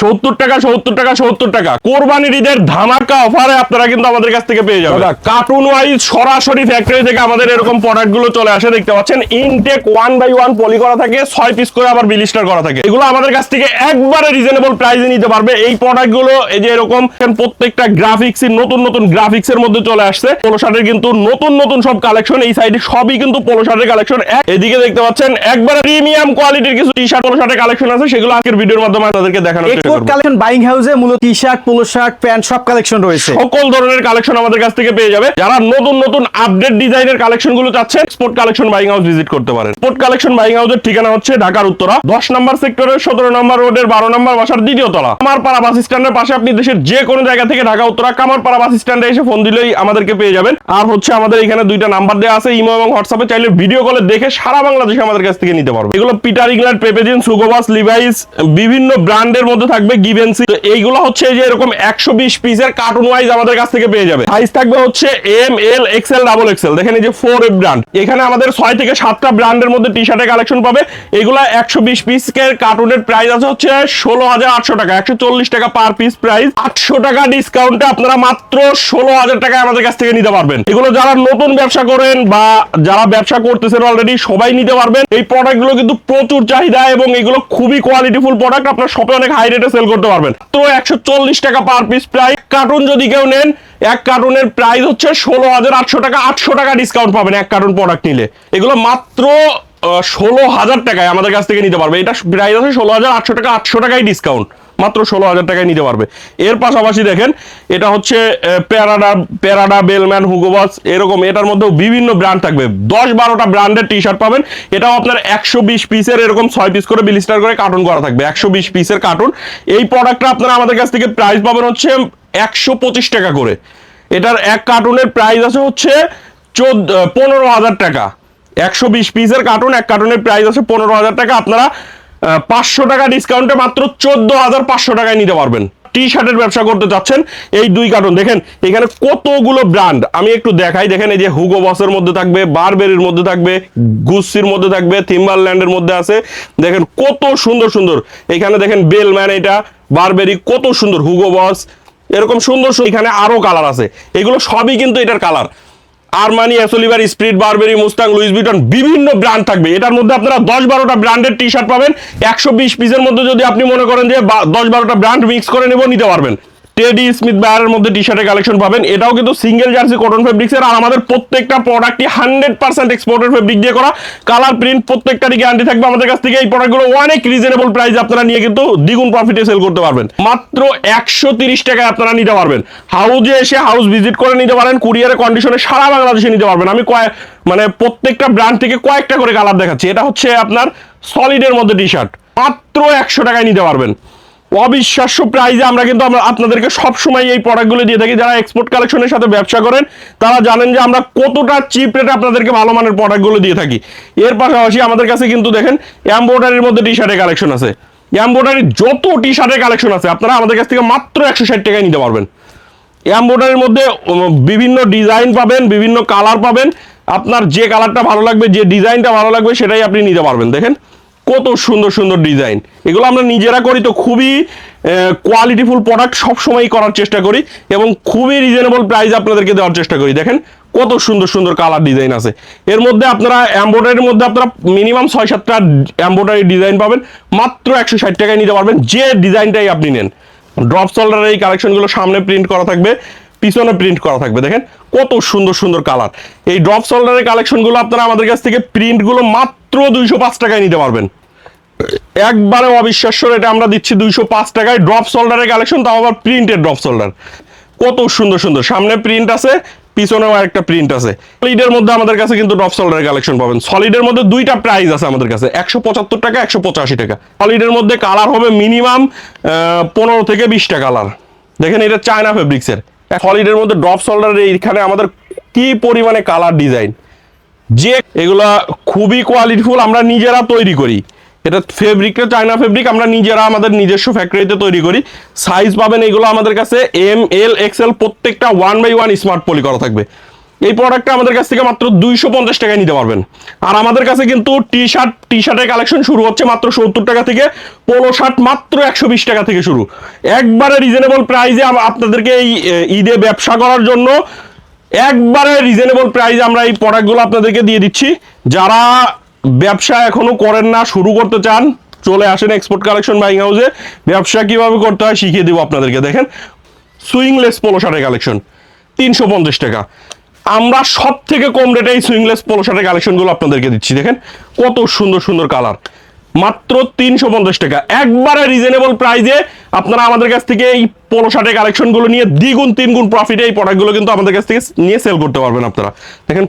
সত্তর টাকা সত্তর টাকা সত্তর টাকা। কোরবানির ঈদের ধামাকা অফারে আপনারা কিন্তু আমাদের কাছ থেকে পেয়ে যাবেন। কার্টুন ওয়াইজ সরাসরি ফ্যাক্টরি থেকে আমাদের এরকম প্রোডাক্টগুলো চলে আসে দেখতে পাচ্ছেন? Intact one by one poly করা থাকে ছয় পিস করে আবার বিলিস্টার করা থাকে। এগুলো আমাদের কাছ থেকে একবারে রিজনেবল প্রাইসে নিতে পারবে। এই প্রোডাক্টগুলো এই যে এরকম প্রত্যেকটা গ্রাফিক্স নতুন নতুন গ্রাফিক্স এর মধ্যে চলে আসছে। পোলো শার্টের কিন্তু নতুন নতুন সব কালেকশন এই সাইডে সবই কিন্তু পোলো শার্টের কালেকশন এদিকে দেখতে পাচ্ছেন একবারে প্রিমিয়াম কোয়ালিটির কিছু টি শার্ট পোলো শার্টের কালেকশন আছে সেগুলো আজকের ভিডিওর মাধ্যমে আপনাদেরকে দেখানোর চেষ্টা এক্সপোর্ট কালেকশন বাইং হাউসে মূলত T shirt polo shirt pant সব কালেকশন রয়েছে। সকল ধরনের কালেকশন আমাদের কাছ থেকে পেয়ে যাবে। যারা নতুন নতুন আপডেট ডিজাইনের কালেকশনগুলো চাচ্ছেন sport collection buying house visit করতে পারেন। স্পোর্ট কালেকশন বাইং হাউসের ঠিকানা হচ্ছে ঢাকার উত্তরা। দশ নম্বর সেক্টরের সতেরো নম্বর রোডের বারো নম্বর বাসার দ্বিতীয় তলা। কামারপাড়া বাস স্ট্যান্ডের পাশে আপনি দেশের যে কোনো জায়গা থেকে ঢাকা উত্তরা কামারপাড়া বাস স্ট্যান্ডে এসে ফোন দিলেই আমাদেরকে পেয়ে যাবেন। আর হচ্ছে আমাদের এখানে দুইটা নাম্বার দেওয়া আছে ইমো এবং হোয়াটসঅ্যাপে। চাইলে ভিডিও কলে দেখে সারা বাংলাদেশে আমাদের কাছ থেকে নিতে পারবে এগুলো Peter England Pepe Jeans Hugo Boss Levi's বিভিন্ন ব্র্যান্ডের মধ্যে থাকবে গিভেন্সি এইগুলো হচ্ছে যে এরকম একশো বিশ পিসের কার্টুন ওয়াইজ আমাদের কাছ থেকে পেয়ে যাবে। সাইজ থাকবে হচ্ছে M L XL double XL দেখেন এই যে ফোর ব্র্যান্ড এখানে আমাদের ছয় থেকে সাতটা ব্র্যান্ডের মধ্যে টি শার্টের কালেকশন পাবে। এগুলো একশো বিশ কার্টুনের প্রাইস আছে হচ্ছে ষোলো হাজার আটশো টাকা। একশো চল্লিশ টাকা পার পিস প্রাইস আটশো টাকা ডিসকাউন্টে আপনারা মাত্র ষোলো হাজার টাকায় আমাদের কাছ থেকে নিতে পারবেন। এগুলো যারা নতুন ব্যবসা করেন বা যারা ব্যবসা করতেছেন অলরেডি সবাই নিতে পারবেন। এই প্রোডাক্টগুলো কিন্তু প্রচুর চাহিদা এবং এগুলো খুবই কোয়ালিটিফুল প্রোডাক্ট আপনার শপে অনেক হাই রেটে সেল করতে পারবেন। তো একশো চল্লিশ টাকা পার পিস প্রায় কার্টুন যদি কেউ নেন, এক কার্টুনের প্রাইস হচ্ছে ষোলো হাজার আটশো টাকা। আটশো টাকা ডিসকাউন্ট পাবেন এক কার্টুন প্রোডাক্ট নিলে। এগুলো মাত্র ষোলো হাজার টাকায় আমাদের কাছ থেকে নিতে পারবে। এটা প্রাইস আছে ষোলো হাজার আটশো টাকা। আটশো টাকাই ডিসকাউন্ট মাত্র ষোলো হাজার টাকায় নিতে পারবে। এর পাশাপাশি দেখেন, এটা হচ্ছে প্যারাডা প্যারাডা বেলম্যান হুগোবাস এরকম, এটার মধ্যেও বিভিন্ন ব্র্যান্ড থাকবে। দশ বারোটা ব্র্যান্ডের টি শার্ট পাবেন। এটাও আপনার একশো বিশ পিসের এরকম ছয় পিস করে বিলিস্টার করে কার্টুন করা থাকবে। একশো বিশ পিসের কার্টুন এই প্রোডাক্টটা আপনারা আমাদের কাছ থেকে প্রাইস পাবেন হচ্ছে একশো পঁচিশ টাকা করে। এটার এক কার্টুনের প্রাইস আছে হচ্ছে চোদ্দ পনেরো হাজার টাকা। একশো বিশ পিসের কার্টুন এক কার্টুনের প্রাইস আছে পনেরো হাজার টাকা। আপনারা পাঁচশো টাকা ডিসকাউন্টে মাত্র চোদ্দ হাজার পাঁচশো টাকায় নিতে পারবেন। টি শার্টের ব্যবসা করতে চাচ্ছেন এই দুই কার্টুন দেখেন, এখানে কতগুলো ব্র্যান্ড আমি একটু দেখাই। দেখেন, এই যে হুগো বসের মধ্যে থাকবে বারবেরির মধ্যে থাকবে গুসির মধ্যে থাকবে থিম্বারল্যান্ডের মধ্যে আছে। দেখেন, কত সুন্দর সুন্দর। এখানে দেখেন বেলম্যান এটা বারবেরি কত সুন্দর হুগো বস এরকম সুন্দর এখানে আরও কালার আছে। এগুলো সবই কিন্তু এটার colour Armani S Oliver Esprit, Burberry, Mustang, Louis Vuitton বিভিন্ন ব্র্যান্ড থাকবে। এটার মধ্যে আপনারা দশ বারোটা ব্র্যান্ডের টি শার্ট পাবেন। একশো বিশ পিসের মধ্যে যদি আপনি মনে করেন যে দশ বারোটা ব্র্যান্ড মিক্স করে নেব, নিতে পারবেন। টেডি স্মিথ বায়ারের মধ্যে টি শার্টের কালেকশন পাবেন। এটাও কিন্তু সিঙ্গেল জার্সি কটন ফেব্রিক্সের আর আমাদের প্রত্যেকটা প্রোডাক্টই হান্ড্রেড পার্সেন্ট এক্সপোর্টের ফেব্রিক দিয়ে করা। কালার প্রিন্ট প্রত্যেকটারই গ্যারান্টি থাকবে আমাদের কাছ থেকে। এই প্রোডাক্টগুলো অনেক রিজনেবল প্রাইস আপনারা নিয়ে কিন্তু দ্বিগুণ প্রফিটে সেল করতে পারবেন। মাত্র একশো তিরিশ টাকায় আপনারা নিতে পারবেন। হাউজে এসে হাউস ভিজিট করে নিতে পারেন কুরিয়ারের কন্ডিশনে সারা বাংলাদেশে নিতে পারবেন। আমি কয়েক মানে প্রত্যেকটা ব্র্যান্ড থেকে কয়েকটা করে কালার দেখাচ্ছি। এটা হচ্ছে আপনার সলিডের মধ্যে টি শার্ট মাত্র একশো টাকায় নিতে পারবেন। অবিশ্বাস্য প্রাইজে আমরা কিন্তু আমরা আপনাদেরকে সবসময় এই প্রোডাক্টগুলো দিয়ে থাকি। যারা এক্সপোর্ট কালেকশনের সাথে ব্যবসা করেন, তারা জানেন যে আমরা কতটা চিপ রেটে আপনাদেরকে ভালো মানের প্রোডাক্টগুলো দিয়ে থাকি। এর পাশাপাশি আমাদের কাছে কিন্তু দেখেন এমব্রয়ডারির মধ্যে টি শার্টের কালেকশন আছে। এমব্রয়ডারির যত টি শার্টের কালেকশন আছে, আপনারা আমাদের কাছ থেকে মাত্র একশো ষাট টাকায় নিতে পারবেন। এমব্রয়ডারির মধ্যে বিভিন্ন ডিজাইন পাবেন, বিভিন্ন কালার পাবেন। আপনার যে কালারটা ভালো লাগবে, যে ডিজাইনটা ভালো লাগবে, সেটাই আপনি নিতে পারবেন। দেখেন কত সুন্দর সুন্দর ডিজাইন। এগুলো আমরা নিজেরা করি, তো খুবই কোয়ালিটিফুল প্রোডাক্ট সবসময়ই করার চেষ্টা করি এবং খুবই রিজনেবল প্রাইস আপনাদেরকে দেওয়ার চেষ্টা করি। দেখেন কত সুন্দর সুন্দর কালার ডিজাইন আছে। এর মধ্যে আপনারা এমব্রয়ডারির মধ্যে আপনারা মিনিমাম ছয় সাতটা এমব্রয়ডারি ডিজাইন পাবেন, মাত্র একশো ষাট টাকায় নিতে পারবেন, যে ডিজাইনটাই আপনি নেন। ড্রপ সোল্ডারের এই কালেকশনগুলো সামনে প্রিন্ট করা থাকবে, পিছনে প্রিন্ট করা থাকবে। দেখেন কত সুন্দর সুন্দর কালার এই ড্রপ সোল্ডারের কালেকশনগুলো আপনারা আমাদের কাছ থেকে প্রিন্টগুলো মাত্র দুইশো পাঁচ টাকায় নিতে পারবেন। একবারে অবিশ্বাস্য রেটে আমরা দিচ্ছি দুইশো পাঁচ টাকায় ড্রপ সোল্ডারের কালেকশন তাও আবার প্রিন্টেড ড্রপ সোল্ডার কত সুন্দর সুন্দর। সামনে প্রিন্ট আছে, পিছনেও একটা প্রিন্ট আছে। সলিডের মধ্যে আমাদের কাছে কিন্তু ড্রপ সোল্ডারের কালেকশন পাবেন। সলিডের মধ্যে দুইটা প্রাইস আছে আমাদের কাছে, একশো পঁচাত্তর টাকা, একশো পঁচাশি টাকা। সলিডের মধ্যে কালার হবে মিনিমাম পনেরো থেকে বিশটা কালার দেখেন এটা চায়না ফেব্রিক্সের সলিডের মধ্যে ড্রপ সোল্ডারের এইখানে আমাদের কি পরিমাণে কালার ডিজাইন যে এগুলা খুবই কোয়ালিটিফুল আমরা নিজেরা তৈরি করি। এটা ফেব্রিকটা চায়না ফেব্রিক আমরা নিজেরা আমাদের নিজস্ব ফ্যাক্টরিতে তৈরি করি। সাইজ পাবেন এগুলো আমাদের কাছে এম এল এক্সেল প্রত্যেকটা one by one smart poly করা থাকবে। এই প্রোডাক্টটা আমাদের কাছ থেকে মাত্র দুইশো পঞ্চাশ টাকায় নিতে পারবেন। আর আমাদের কাছে কিন্তু টি শার্ট টি শার্টের কালেকশন শুরু হচ্ছে মাত্র সত্তর টাকা থেকে পোলো শার্ট মাত্র একশো বিশ টাকা থেকে শুরু। একবারে রিজনেবল প্রাইসে আপনাদেরকে এই ঈদে ব্যবসা করার জন্য একবারে রিজনেবল প্রাইসে আমরা এই প্রোডাক্টগুলো আপনাদেরকে দিয়ে দিচ্ছি। যারা ব্যবসা এখনও করেন না, শুরু করতে চান, চলে আসেন এক্সপোর্ট কালেকশন বাইং হাউসে ব্যবসা কীভাবে করতে হয় শিখিয়ে দেবো আপনাদেরকে, দেখেন। সুইংলেস পোলো শার্টের কালেকশন তিনশো পঞ্চাশ টাকা। আমরা সব থেকে কম রেটে এই সুইংলেস পোলো শার্টের কালেকশনগুলো আপনাদেরকে দিচ্ছি, দেখেন। কত সুন্দর সুন্দর কালার মাত্র তিনশো পঞ্চাশ টাকা। একবারে রিজনেবল প্রাইসে আপনারা আমাদের কাছ থেকে এই পোলো শার্টের কালেকশনগুলো নিয়ে দ্বিগুণ, তিনগুণ প্রফিটে এই প্রোডাক্টগুলো কিন্তু আমাদের কাছ থেকে নিয়ে সেল করতে পারবেন আপনারা। দেখেন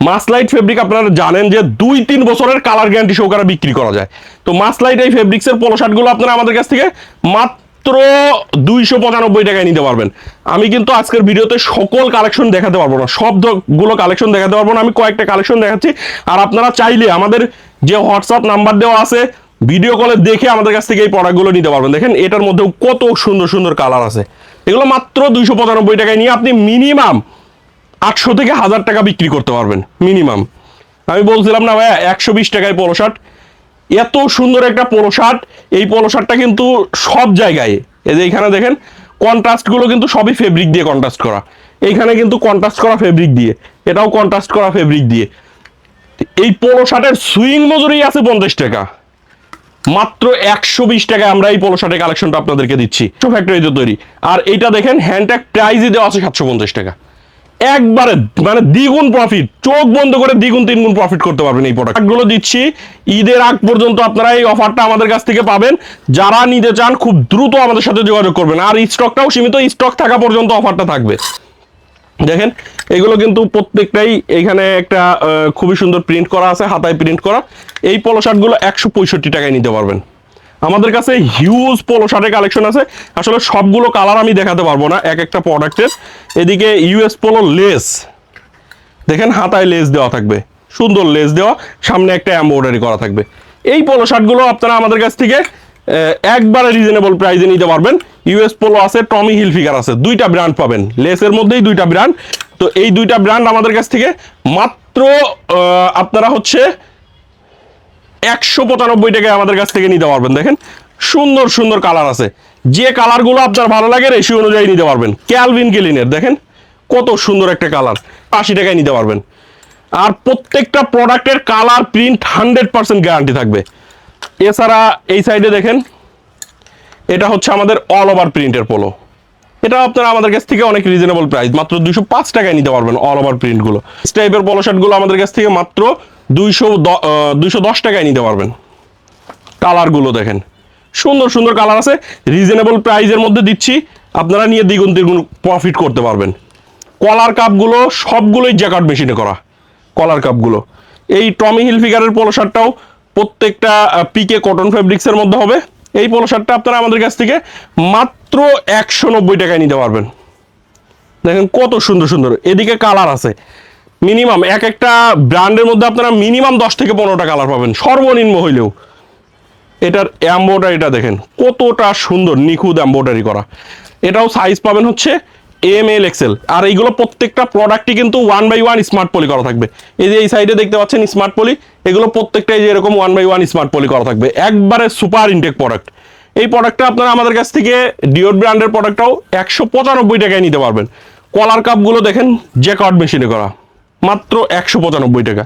মাসলাইট ফেব্রিক আপনারা জানেন যে দুই তিন বছরের কালার গ্যারান্টি সহকারে বিক্রি করা যায়। তো মাসলাইট এই ফেব্রিক্সের পোলো শার্টগুলো আপনারা আমাদের কাছ থেকে মাত্র দুইশো পঁচানব্বই টাকায় নিতে পারবেন। আমি কিন্তু আজকের ভিডিওতে সকল কালেকশন দেখাতে পারব না। সব দ- গুলো কালেকশন দেখাতে পারব না। আমি কয়েকটা কালেকশন দেখাচ্ছি। আর আপনারা চাইলে আমাদের যে হোয়াটসঅ্যাপ নাম্বার দেওয়া আছে ভিডিও কলে দেখে আমাদের কাছ থেকে এই প্রোডাক্টগুলো নিতে পারবেন। দেখেন, এটার মধ্যেও কত সুন্দর সুন্দর কালার আছে। এগুলো মাত্র দুইশো পঁচানব্বই টাকায় নিয়ে আপনি মিনিমাম আটশো থেকে হাজার টাকা বিক্রি করতে পারবেন মিনিমাম আমি বলছিলাম না ভাইয়া, একশো বিশ টাকায় পোলো শার্ট এত সুন্দর একটা পোলো শার্ট এই পোলো শার্টটা কিন্তু সব জায়গায়। এই যে এখানে দেখেন কন্ট্রাস্টগুলো কিন্তু সবই ফেব্রিক দিয়ে কন্ট্রাস্ট করা। এইখানে কিন্তু কন্ট্রাস্ট করা ফেব্রিক দিয়ে, এটাও কন্ট্রাস্ট করা ফেব্রিক দিয়ে। এই পোলো শার্টের সুইং মজুরি আছে পঞ্চাশ টাকা। মাত্র একশো বিশ টাকায় আমরা এই পোলো শার্টের কালেকশনটা আপনাদেরকে দিচ্ছি। ফ্যাক্টরিতে তৈরি। আর এইটা দেখেন হ্যান্ডট্যাগ প্রাইজই দেওয়া আছে সাতশো পঞ্চাশ টাকা। একবারে মানে দ্বিগুণ প্রফিট চোখ বন্ধ করে দ্বিগুণ, তিনগুণ প্রফিট করতে পারবেন এই প্রোডাক্টগুলো দিচ্ছি। ঈদের আগ পর্যন্ত আপনারা এই অফারটা আমাদের কাছ থেকে পাবেন। যারা নিতে চান, খুব দ্রুত আমাদের সাথে যোগাযোগ করবেন। আর স্টকটাও সীমিত স্টক থাকা পর্যন্ত অফারটা থাকবে। দেখেন এগুলো কিন্তু প্রত্যেকটাই এখানে একটা খুবই সুন্দর প্রিন্ট করা আছে, হাতায় প্রিন্ট করা। এই পলো শার্টগুলো একশো পঁয়ষট্টি টাকায় নিতে পারবেন। আমাদের কাছে হিউজ পোলো শার্টের কালেকশন আছে। আসলে সবগুলো কালার আমি দেখাতে পারব না, এক একটা প্রোডাক্টের এদিকে ইউএস পোলো লেস দেখেন, হাতায় লেস দেওয়া থাকবে। সুন্দর লেস দেওয়া। সামনে একটা এমব্রয়ডারি করা থাকবে। এই পোলো শার্টগুলো আপনারা আমাদের কাছ থেকে একবারে রিজনেবল প্রাইসে নিতে পারবেন। ইউএস পোলো আছে টমি হিল ফিগার আছে। দুইটা ব্র্যান্ড পাবেন। লেসের মধ্যেই দুইটা ব্র্যান্ড তো এই দুইটা ব্র্যান্ড আমাদের কাছ থেকে মাত্র আপনারা হচ্ছে একশো পঁচানব্বই টাকায় আমাদের কাছ থেকে নিতে পারবেন। দেখেন, সুন্দর সুন্দর কালার আছে। যে কালারগুলো আপনার ভালো লাগে, রেশি অনুযায়ী নিতে পারবেন। ক্যালভিন কেলিনের দেখেন, কত সুন্দর একটা কালার আশি টাকায় নিতে পারবেন। আর প্রত্যেকটা প্রোডাক্টের colour print hundred percent guarantee থাকবে। এছাড়া এই সাইডে দেখেন, এটা হচ্ছে আমাদের অল ওভার প্রিন্টের পোলো এটা আপনারা আমাদের কাছ থেকে অনেক রিজনেবল প্রাইস মাত্র দুশো পাঁচ টাকায় নিতে পারবেন অল ওভার প্রিন্টগুলো টাইপের পলো শার্টগুলো আমাদের কাছ থেকে মাত্র দুইশো দুইশো দশ টাকায় নিতে পারবেন। কালারগুলো দেখেন। সুন্দর সুন্দর কালার আছে। রিজনেবল প্রাইসের মধ্যে দিচ্ছি। আপনারা নিয়ে দ্বিগুণ দ্বিগুণ প্রফিট করতে পারবেন। কলার কাপগুলো সবগুলোই জ্যাকার্ড মেশিনে করা। কলার কাপগুলো এই টমি হিল ফিগারের পোলো শার্টটাও প্রত্যেকটা পিকে কটন ফেব্রিক্সের মধ্যে হবে। এই পোলো শার্টটা আপনারা আমাদের কাছ থেকে মাত্র একশো নব্বই টাকায় নিতে পারবেন। দেখেন কত সুন্দর সুন্দর। এদিকে কালার আছে। মিনিমাম এক একটা ব্র্যান্ডের মধ্যে আপনারা মিনিমাম দশ থেকে পনেরোটা কালার পাবেন। সর্বনিম্ন হইলেও। এটার এম্বোডারিটা দেখেন, কতটা সুন্দর, নিখুঁত এম্বোডারি করা। এটাও সাইজ পাবেন হচ্ছে এম এল এক্সেল আর এইগুলো প্রত্যেকটা প্রোডাক্টই কিন্তু one by one smart poly করা থাকবে। এই যে এই সাইডে দেখতে পাচ্ছেন স্মার্ট পলি এগুলো প্রত্যেকটাই যে এরকম one by one smart poly করা থাকবে। একবারে সুপার ইনটেক প্রোডাক্ট এই প্রোডাক্টটা আপনারা আমাদের কাছ থেকে ডিওর ব্র্যান্ডের প্রোডাক্টটাও একশো পঁচানব্বই টাকায় নিতে পারবেন। কলার কাপগুলো দেখেন জ্যাকার্ড মেশিনে করা। মাত্র একশো পঁচানব্বই টাকা।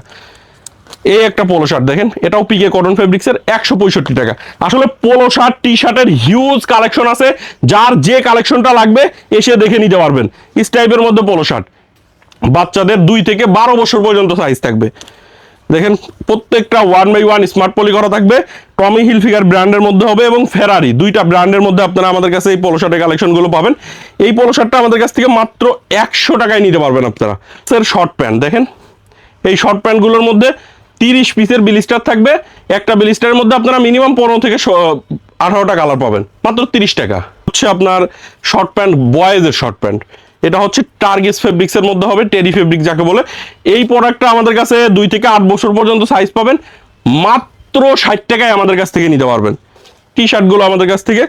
এই একটা পোলো শার্ট দেখেন, এটাও পিকে কটন ফেব্রিক্সের একশো পঁয়ষট্টি টাকা। আসলে পোলো শার্ট টি শার্টের হিউজ কালেকশন আছে, যার যে কালেকশনটা লাগবে, এসে দেখে নিতে পারবেন। স্টাইপের মধ্যে পোলো শার্ট বাচ্চাদের দুই থেকে বারো বছর পর্যন্ত সাইজ থাকবে। দেখেন, প্রত্যেকটা one by one smart poly করা থাকবে। টমি হিল ফিগার ব্র্যান্ডের মধ্যে হবে এবং ফেরারি দুইটা ব্র্যান্ডের মধ্যে আপনারা আমাদের কাছে এই পোলো শার্টের কালেকশনগুলো পাবেন। এই পোলো শার্টটা আমাদের কাছ থেকে মাত্র একশো টাকায় নিতে পারবেন আপনারা। স্যার শর্ট প্যান্ট দেখেন। এই শর্ট প্যান্টগুলোর মধ্যে তিরিশ পিসের বিলিস্টার থাকবে। একটা বিলিস্টারের মধ্যে আপনারা মিনিমাম পনেরো থেকে আঠারোটা কালার পাবেন। মাত্র তিরিশ টাকা। হচ্ছে আপনার শর্ট প্যান্ট বয়েজের শর্ট প্যান্ট এটা হচ্ছে টার্গেস ফেব্রিক্সের মধ্যে হবে টেরি ফেব্রিক যাকে বলে। এই প্রোডাক্টটা আমাদের কাছে দুই থেকে আট বছর পর্যন্ত সাইজ পাবেন। মাত্র ষাট টাকায় আমাদের কাছ থেকে নিতে পারবেন। টি শার্টগুলো আমাদের কাছ থেকে।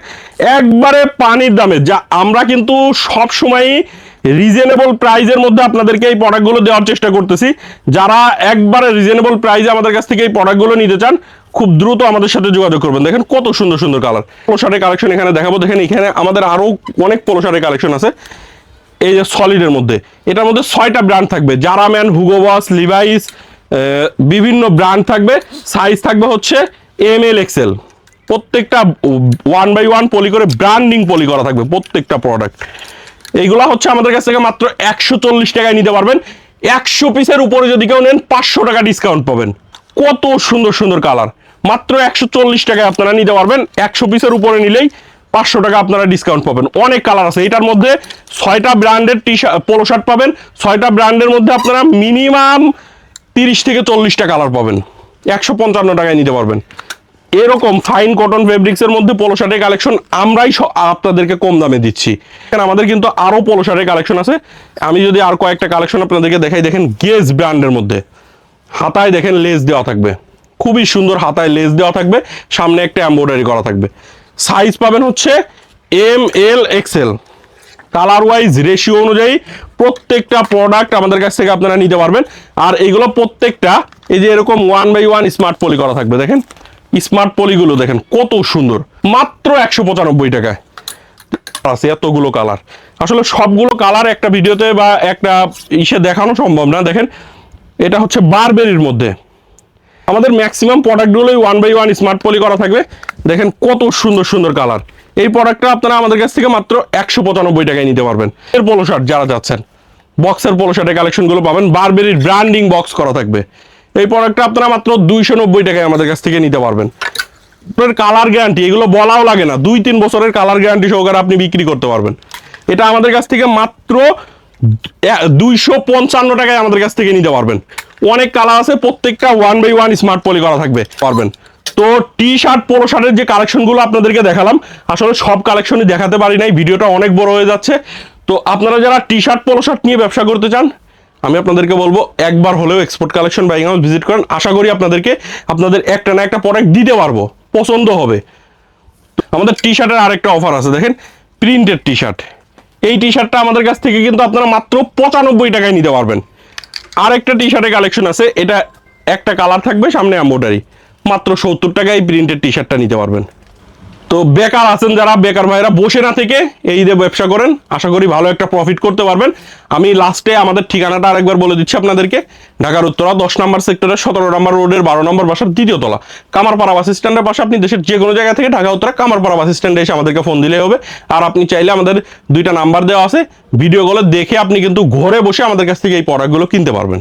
একবারে পানির দামে, যা আমরা কিন্তু সব সময়ই রিজনেবল প্রাইজের মধ্যে আপনাদেরকে এই প্রোডাক্টগুলো দেওয়ার চেষ্টা করতেছি। যারা একবারে রিজনেবল প্রাইজে আমাদের কাছ থেকে এই প্রোডাক্টগুলো নিতে চান, খুব দ্রুত আমাদের সাথে যোগাযোগ করবেন। দেখেন কত সুন্দর সুন্দর কালার পোশারের কালেকশন এখানে দেখাবো। দেখেন এখানে আমাদের আরও অনেক পোশারের কালেকশন আছে। এই যে সলিডের মধ্যে। এটার মধ্যে ছয়টা ব্র্যান্ড থাকবে। Zara Man Hugo Boss Levi's বিভিন্ন ব্র্যান্ড থাকবে। সাইজ থাকবে হচ্ছে এম এল এক্সেল প্রত্যেকটা ওয়ান বাই ওয়ান পলি করে ব্র্যান্ডিং পলি করা থাকবে। প্রত্যেকটা প্রোডাক্ট এইগুলা হচ্ছে আমাদের কাছ থেকে মাত্র একশো চল্লিশ টাকায় নিতে পারবেন। একশো পিসের উপরে যদি কেউ নেন, পাঁচশো টাকা ডিসকাউন্ট পাবেন। কত সুন্দর সুন্দর কালার মাত্র একশো চল্লিশ টাকায় আপনারা নিতে পারবেন। একশো পিসের উপরে নিলেই পাঁচশো টাকা আপনারা ডিসকাউন্ট পাবেন। অনেক কালার আছে। এটার মধ্যে ছয়টা ব্র্যান্ডের টি শার্ট পোলো শার্ট পাবেন। ছয়টা ব্র্যান্ডের মধ্যে আপনারা মিনিমাম তিরিশ থেকে চল্লিশটা কালার পাবেন। একশো পঞ্চান্ন টাকায় নিতে পারবেন। এরকম ফাইন কটন ফেব্রিক্সের মধ্যে পোলো শার্টের কালেকশন আমরাই আপনাদেরকে কম দামে দিচ্ছি। কারণ আমাদের কিন্তু আরও পোলো শার্টের কালেকশন আছে। আমি যদি আর কয়েকটা কালেকশন আপনাদেরকে দেখাই, দেখেন গেজ ব্র্যান্ডের মধ্যে। হাতায় দেখেন লেস দেওয়া থাকবে। খুবই সুন্দর হাতায় লেস দেওয়া থাকবে। সামনে একটা এমব্রয়ডারি করা থাকবে। সাইজ পাবেন হচ্ছে M L XL colour wise ratio অনুযায়ী প্রত্যেকটা প্রোডাক্ট আমাদের কাছ থেকে আপনারা নিতে পারবেন। আর এইগুলো প্রত্যেকটা, এই যে এরকম one by one smart poly করা থাকবে, দেখেন। স্মার্ট পলিগুলো দেখেন, কত সুন্দর। মাত্র একশো পঁচানব্বই টাকায়। এতগুলো কালার। আসলে সবগুলো কালার একটা ভিডিওতে বা একটা ইসে দেখানো সম্ভব না। দেখেন, এটা হচ্ছে বারবেরির মধ্যে। আমাদের maximum প্রোডাক্টগুলোই one by one smart poly করা থাকবে। দেখেন, কত সুন্দর সুন্দর কালার। এই প্রোডাক্টটা আপনারা আমাদের কাছ থেকে মাত্র একশো পঁচানব্বই টাকায় নিতে পারবেন। এর পোলো শার্ট যারা যাচ্ছেন বক্সের পোলো শার্টের কালেকশনগুলো পাবেন। বারবেরির ব্র্যান্ডিং বক্স করা থাকবে। এই প্রোডাক্টটা আপনারা মাত্র দুইশো নব্বই টাকায় আমাদের কাছ থেকে নিতে পারবেন। আপনার কালার গ্যারান্টি এগুলো বলাও লাগে না। দুই তিন বছরের কালার গ্যারান্টি সহকারে আপনি বিক্রি করতে পারবেন। এটা আমাদের কাছ থেকে মাত্র দুইশো পঞ্চান্ন টাকায় আমাদের কাছ থেকে নিতে পারবেন। অনেক কালার আছে, প্রত্যেকটা one by one smart poly করা থাকবে, পারবেন। তো টি শার্ট পোলো শার্টের যে কালেকশনগুলো আপনাদেরকে দেখালাম, আসলে সব কালেকশনই দেখাতে পারি নাই, ভিডিওটা অনেক বড় হয়ে যাচ্ছে। তো আপনারা যারা টি শার্ট পোলো শার্ট নিয়ে ব্যবসা করতে চান আমি আপনাদেরকে বলব, একবার হলেও export collection buying house visit করেন। আশা করি আপনাদেরকে আপনাদের একটা না একটা প্রোডাক্ট দিতে পারব, পছন্দ হবে। আমাদের টি শার্টের আরেকটা অফার আছে, দেখেন প্রিন্টেড টি শার্ট এই টি শার্টটা আমাদের কাছ থেকে কিন্তু আপনারা মাত্র পঁচানব্বই টাকায় নিতে পারবেন। আরেকটা টি শার্টের কালেকশন আছে, এটা একটা কালার থাকবে সামনে এম্বোডারি মাত্র সত্তর টাকায় এই টি শার্টটা নিতে পারবেন। তো বেকার আছেন যারা, বেকার ভাইরা, বসে না থেকে এই যে ব্যবসা করেন, আশা করি ভালো একটা প্রফিট করতে পারবেন। আমি লাস্টে আমাদের ঠিকানাটা আরেকবার বলে দিচ্ছি আপনাদেরকে। ঢাকার উত্তরা, দশ নম্বর সেক্টরের সতেরো নম্বর রোডের বারো নম্বর বাসার দ্বিতীয় তলা। কামারপাড়া বাস স্ট্যান্ডের পাশে আপনি দেশের যে কোনো জায়গা থেকে ঢাকা, উত্তরা, কামারপাড়া বাস স্ট্যান্ডে এসে আমাদেরকে ফোন দিলে হবে। আর আপনি চাইলে আমাদের দুইটা নাম্বার দেওয়া আছে। ভিডিও ভিডিওগুলো দেখে আপনি কিন্তু ঘরে বসে আমাদের কাছ থেকে এই প্রোডাক্টগুলো কিনতে পারবেন।